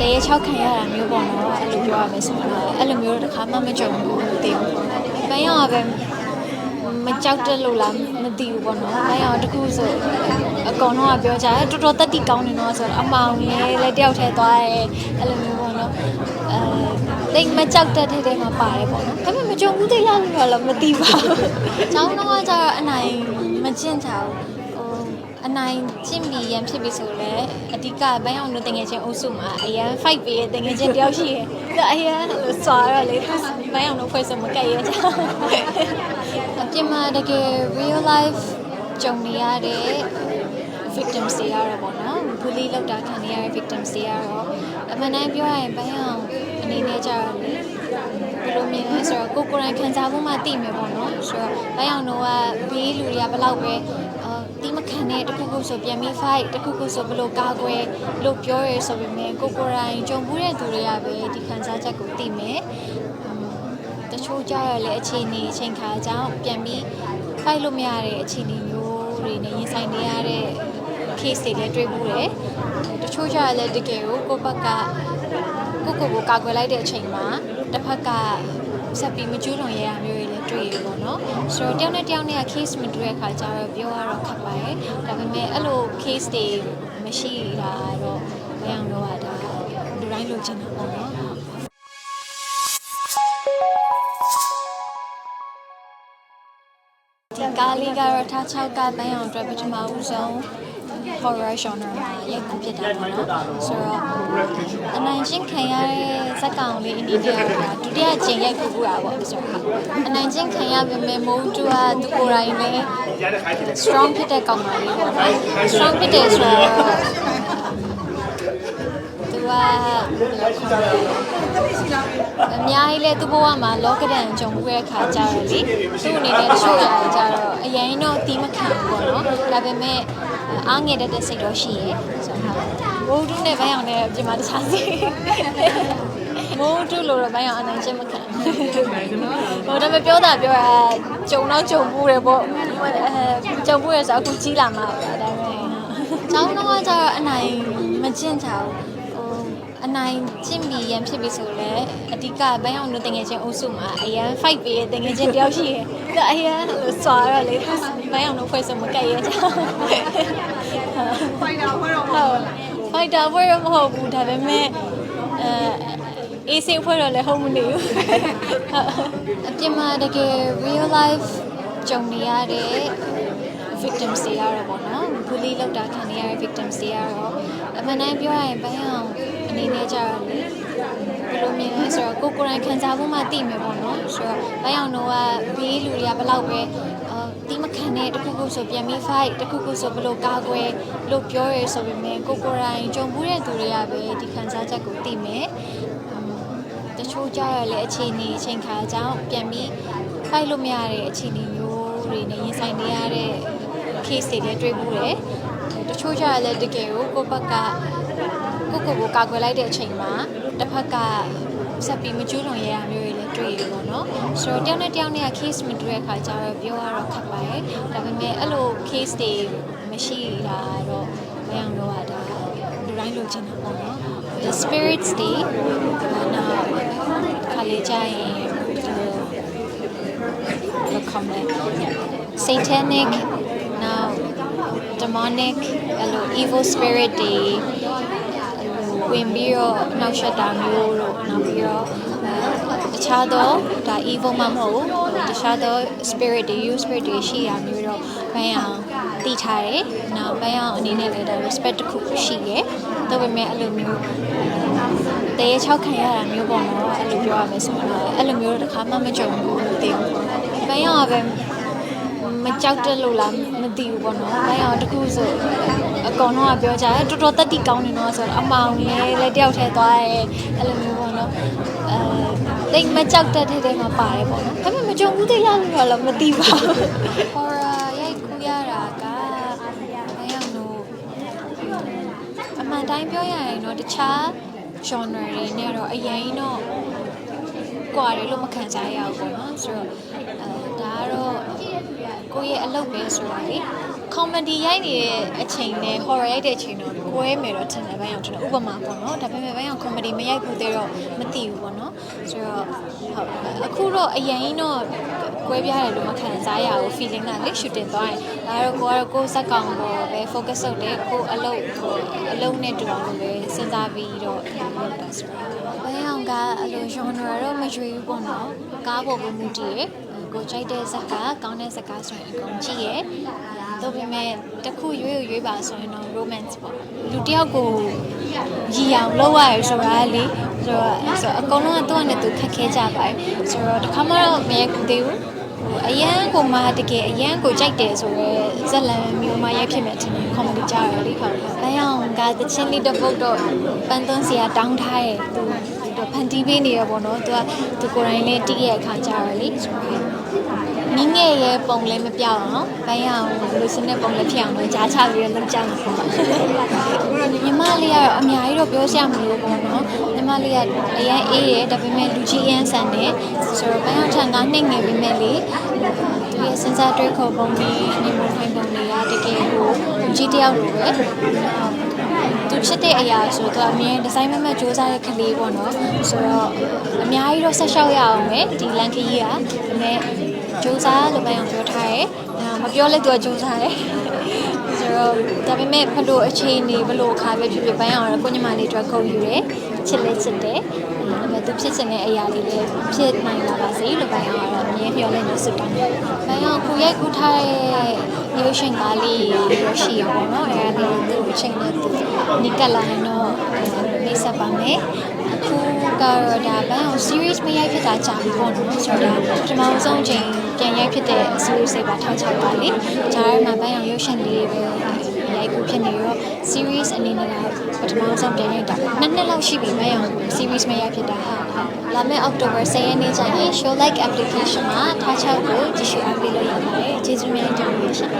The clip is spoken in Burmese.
တရေချောက်ခံရတာမျိုးပေါ့နော်အဲ့လိုပြောရမယ်ဆိုတော့အဲ့လိုမျိုးတစ်ခါမှမကြုံဘူးမသိဘူးဘယ်ရောက်ပဲမကြောက်တက်လို့လားမသိဘူးပေါ့နော်ဘယ်ရောက်တခုဆိုအကောင်တော့ပြောကြတယ်တော်တော်တက်တီကောင်းနေတော့ဆိုတော့အမောင်လေးလည်းတယောက်ထဲသွားရဲအဲ့လိုမျိုးပေါ့နော်အဲတိတ်မကြောက်တက်တဲ့ထဲမှာပါတယ်ပေါ့နော်ဒါပေမဲ့မကြုံဘူးသိလားလို့တော့မသိပါဘူး။ကျောင်းတော့ကျတော့အနိုင်မကျင့်ကြဘူးဟို အနိုင်ကျင့်ပြီးရန်ဖြစ်ပြီဆိုလဲအဓိကဘန်းအောင်တို့တငယ်ချင်းအုပ်စုမှာအရန် fight ပေးတဲ့တငယ်ချင်းတယောက်ရှိရဲ့။ဒါအရန်လို့စွာတော့လေသူဘန်းအောင်တို့ဖွဲ့စမကက်ရဲ့ကြောင့်အပြင်မှာတကယ် real life ကြုံနေရတဲ့ victims တွေရတော့ပေါ့နော်။ bully လောက်တာခံနေရတဲ့ victims တွေရတော့အမှန်တမ်းပြောရရင်ဘန်းအောင်အနေနဲ့ကြတော့လေဘယ်လိုမြင်လဲဆိုတော့ကိုကိုယ်တိုင်ခံစားဖို့မှသိမယ်ပေါ့နော်ဆိုတော့ဘန်းအောင်တို့ကဘေးလူတွေကဘယ်လောက်ပဲ အာတီးမခံတဲ့တခုခုဆိုပြန်ပြီး fight တခုခုဆိုဘယ်လိုကာကွယ်လို့ပြောရဲဆိုပေမဲ့ကိုကိုယ်တိုင်ကြုံဘူးတဲ့သူတွေကပဲဒီခံစားချက်ကိုသိမယ်အမ်တချို့ကြရလေအခြေအနေအချိန်ခါကြောင့်ပြန်ပြီး fight လို့မရတဲ့အခြေအနေမျိုးတွေနဲ့ရင်ဆိုင်နေရတဲ့ case တွေလည်းတွေ့ဘူးတယ်တချို့ကြရလဲတကယ်ကိုကိုယ့်ဘက်ကကိုယ့်ကိုယ်ကိုကာကွယ်လိုက်တဲ့အချိန်မှာတစ်ဖက်က ဆက်ပြီးမကျူးလွန်ရရမျိုးတွေလည်းတွေ့ရပေါ့နော်ဆိုတော့တယောက်နဲ့တယောက်နဲ့ case မတူတဲ့အခါကျတော့ပြောရတော့ခက်ပါရဲ့ဒါပေမဲ့အဲ့လို case တွေမရှိတာတော့မရအောင်တော့ဒါလူတိုင်းလိုချင်တာပေါ့နော်ဒီကားလေးကတော့ထား6ကပန်းအောင်အတွက်ပထမဦးဆုံး horror genre မှာရိုက်ကူးဖြစ်တာပေါ့နော်ဆိုတော့အနိုင်ချင်းခံရတဲ့ဇက်ကောင်လေးအနေနဲ့ကဒုတိယကျင်ရိုက်ကူးတာပေါ့ဆိုတော့အနိုင်ချင်းခံရပေမဲ့မိုးတူကသူကိုယ်တိုင်လည်း strong ဖြစ်တဲ့ကောင်မလေးပေါ့နော် strong ဖြစ်တယ်ဆိုတော့သူကဘယ်လိုခေါ်လဲ အများကြီးလဲသူ့ဘဝမှာလောကဒဏ်ကြုံမှုရဲ့ခါကြတော့လေသူ့အနေနဲ့တချို့အရာတွေကြတော့အရင်တော့တီးမခံဘူးပေါ့နော်ဒါပေမဲ့အားငယ်တတ်တဲ့စိတ်တော့ရှိရဲ့ဆိုတော့မိုးတူနဲ့ဘန်းအောင်နဲ့ပြင်မာတခြားစီမိုးတူလို့တော့ဘန်းအောင်အနိုင်ချင်းမခံဟိုဒါပေမဲ့ပြောတာပြောတာကြုံတော့ကြုံဘူးတယ်ပေါ့အဲကြုံဘူးရဆိုအခုကြီးလာမှာပါဒါပေမဲ့ကျောင်းတော့ကျတော့အနိုင်မကျင့်ကြဘူး အနိုင်ကျင့်ပြီးရန်ဖြစ်ပြီဆိုလဲအဓိကဘန်းအောင်တို့တငယ်ချင်းအုပ်စုမှာအရန် fight ပေးတဲ့တငယ်ချင်းတယောက်ရှိရဲ့ဒါအရန်လို့စွာတော့လေသူဘန်းအောင်တို့ဖွဲ့စမကက်ရဲ့ကြောင့် fighter ဘွဲတော့ဟုတ် fighter ဘွဲတော့မဟုတ်ဘူးဒါပေမဲ့အဲအေးစိတ်ဖွဲ့တော့လည်းဟုတ်မနေဘူးအပြင်မှာတကယ် real life ကြုံနေရတဲ့ victims တွေရတော့ပေါ့နော် bully လောက်တာခံနေရတဲ့ victims တွေရတော့အမှန်တမ်းပြောရရင်ဘန်းအောင်အနေနဲ့ကြတော့လေဘယ်လိုမြင်လဲဆိုတော့ကိုကိုယ်တိုင်ခံစားဖို့မှသိမယ်ပေါ့နော်ဆိုတော့ဘန်းအောင်တို့ကဘေးလူတွေကဘယ်လောက်ပဲအာတီးမခံတဲ့တခုခုဆိုပြန်ပြီး fight တခုခုဆိုဘယ်လိုကာကွယ်လို့ပြောရဲဆိုပေမဲ့ကိုကိုယ်တိုင်ကြုံဘူးတဲ့သူတွေကပဲဒီခံစားချက်ကိုသိမယ်တချို့ကြရလေအခြေအနေအချိန်ခါကြောင့်ပြန်ပြီး fight လို့မရတဲ့အခြေအနေမျိုးတွေနဲ့ရင်ဆိုင်နေရတဲ့ case တွေလည်းတွေ့ဘူးတယ်တချို့ကြရလဲတကယ်ကိုကိုယ့်ဘက်ကကိုယ့်ကိုယ်ကိုကာကွယ်လိုက်တဲ့အချိန်မှာတစ်ဖက်ကဆက်ပြီးမကျူးလွန်ရရမျိုးတွေလည်းတွေ့ရပေါ့နော်ဆိုတော့တယောက်နဲ့တယောက်နဲ့ case မတူတဲ့အခါကျတော့ပြောရတော့ခက်ပါရဲ့ဒါပေမဲ့အဲ့လို case တွေမရှိတာတော့မရအောင်တော့ဒါလူတိုင်းလိုချင်တာပေါ့နော် the spirits တွေနောက်ခါလေးကြရင် what comment satanic now demonic အဲ့လို evil spirit တွေအဲ့လိုဝင်ပြီးတော့နှောက်ယှက်တာမျိုးလို့နောက်ပြီးတော့အဲတခြားသောဒါ evil မှမဟုတ်ဘူးတခြားသော spirit တွေ you spirit တွေရှိတာမျိုးတော့ဘန်းအောင်တည်ထားတယ်။နောက်ဘန်းအောင်အနေနဲ့လည်းဒါ respect တစ်ခုရှိရယ်။ဒါပေမဲ့အဲ့လိုမျိုးတရေချောက်ခံရတာမျိုးပေါ့နော်အဲ့လိုပြောရမယ်ဆိုတော့အဲ့လိုမျိုးတစ်ခါမှမကြုံဘူးမသိဘူး။ဘန်းအောင်ကပဲ မကြောက်တက်လို့လားမသိဘူးပေါ့နော်။ဘန်းအောင်တခုဆိုအကောင်တော့ပြောကြတယ်တော်တော်တက်တီကောင်းနေတော့ဆိုတော့အမောင်လေးလည်းတယောက်ထဲသွားရဲအဲ့လိုမျိုးပေါ့နော်။အဲတိတ်မကြောက်တတ်တဲ့ထဲမှာပါတယ်ပေါ့နော်။ဒါပေမဲ့မကြုံဘူးသိလားလို့တော့မသိပါဘူး။ horror ရိုက်ကူးရတာကဘယ်အောင်လို့အမှန်တိုင်းပြောရရင်တော့တခြား genre တွေနဲ့တော့အရင်တော့ ကွာတယ်လို့မခံစားရဘူးပေါ့နော်။ဆိုတော့အဲဒါကတော့ကိုယ့်ရဲ့အလုပ်ပဲဆိုတာလေ comedy ရိုက်နေတဲ့အချိန်နဲ့ horror ရိုက်တဲ့အချိန်တော့ကွဲမယ်တော့ထင်တယ်ဘန်းအောင်ထင်တယ်ဥပမာပေါ့နော်ဒါပေမဲ့ဘန်းအောင် comedy မရိုက်ဘူးသေးတော့မသိဘူးပေါ့နော်ဆိုတော့ဟုတ်အခုတော့အရင်တော့ကွဲပြားတယ်လို့မခံစားရဘူး feeling ကလေ shooting သွားရင်ဒါတော့ကိုကတော့ကိုယ်စက်ကောင်ပေါ်ပဲ focus လုပ်တယ်ကိုအလုပ်ကိုအလုပ်နဲ့တူအောင်လို့ပဲစဉ်းစားပြီးတော့လုပ်တာဆိုတော့ဘန်းအောင်ကအလို genre တော့မရွေးဘူးပေါ့နော်ကားပေါ်ကိုမူတည်ရယ် ကိုကြိုက်တဲ့ဇက်ကကောင်းတဲ့ဇက်ကဆိုရင်အကုန်ကြည့်ရယ်ဒါပေမဲ့တစ်ခုရွေးရွေးပါဆိုရင်တော့ romance ပေါ့လူတစ်ယောက်ကိုရည်အောင်လုပ်ရရဆိုတာလေဆိုတော့ဆိုတော့အကုန်လုံးကသူ့အနေနဲ့သူခက်ခဲကြပါတယ်ဆိုတော့တစ်ခါမှတော့မရိုက်ဘူးသေးဘူးဟိုအရန်ကိုမှတကယ်အရန်ကိုကြိုက်တယ်ဆိုတော့ဇက်လန်မျိုးမှရိုက်ဖြစ်မယ်ထင်တယ်ကွန်မဒီကြရလေဟုတ်ဘယ်အောင်ကတချင်းလေးတစ်ပုတ်တော့ပန်းသွန်းစီကတောင်းထားရဲ့သူသူဖန်တီးပေးနေရပေါ့နော်သူကသူကိုယ်တိုင်လေးတီးရဲ့အခါကြရလေဆိုတော့ မိငယ်ရဲ့ပုံလည်းမပြောက်အောင်ဘယ်အောင်လူစင်းတဲ့ပုံလည်းဖြစ်အောင်လို့ကြားချပြီးတော့လုပ်ကြမှာပေါ့ညီမလေးကတော့အများကြီးတော့ပြောစရာမလိုပေါ့နော်ညီမလေးကအရင်အေးရဒါပေမဲ့လူကြီးအန်းဆန်တယ်ဆိုတော့ဘယ်အောင်ထန်ကနှိမ့်နေပြီမဲ့လေသူရဲ့စဉ်းစားတွေးခေါ်ပုံတွေနေမခိုင်ပုံတွေကတကယ်ကိုလူကြီးတယောက်လိုပဲသူချစ်တဲ့အရာဆိုတော့အမြင်ဒီဇိုင်းမမတ်စူးစမ်းတဲ့ကလေးပေါ့နော်ဆိုတော့အများကြီးတော့ဆက်လျှောက်ရအောင်ပဲဒီလန်ခီကြီးကဒါပေမဲ့ စူးစမ်းလို့ပဲအောင်ပြောထားရဲမပြောလဲသူကစူးစမ်းတယ်ဆိုတော့ဒါပေမဲ့ဘလို့အခြေအနေဘလို့အခါပဲဖြစ်ဖြစ်ပန်းအောင်ကိုညီမလေးအတွက်ခုံယူတယ်ချစ်လဲချစ်တယ်ဒါပေမဲ့သူဖြစ်စင်တဲ့အရာလေးလည်းဖြစ်နိုင်လာပါစေလို့ပန်းအောင်ကတော့အမြဲပြောလဲနေစွတ်တောင်းတယ်ပန်းအောင်ကိုရိုက်ကူထားတဲ့ရုပ်ရှင်ကားလေးရရှိရပါတော့အဲဒါလေးသူအချိန်နဲ့သူနီကလာရင်တော့မိတ်ဆက်ပါမယ်အခု ကတော့ဒါပန်းအောင် series မရိုက်ဖြစ်တာကြာပြီပေါ့နော်ဆိုတော့ပထမဆုံးချိန်ပြန်ရိုက်ဖြစ်တဲ့ series တွေပါထားချပါလေဂျားမှာပန်းအောင်ရုပ်ရှင်လေးပဲရိုက်ကူဖြစ်နေတော့ series အနေနဲ့ကပထမဆုံးပြန်ရိုက်တာနှစ်နှစ်လောက်ရှိပြီပန်းအောင် series မရိုက်ဖြစ်တာဟာလာမယ့် October 10ရက်နေ့ကျရင် show like application မှာထားချကိုကြည့်ရှုအားပေးလို့ရပါတယ်ကျေးဇူးများတင်ပါတယ်ရှင်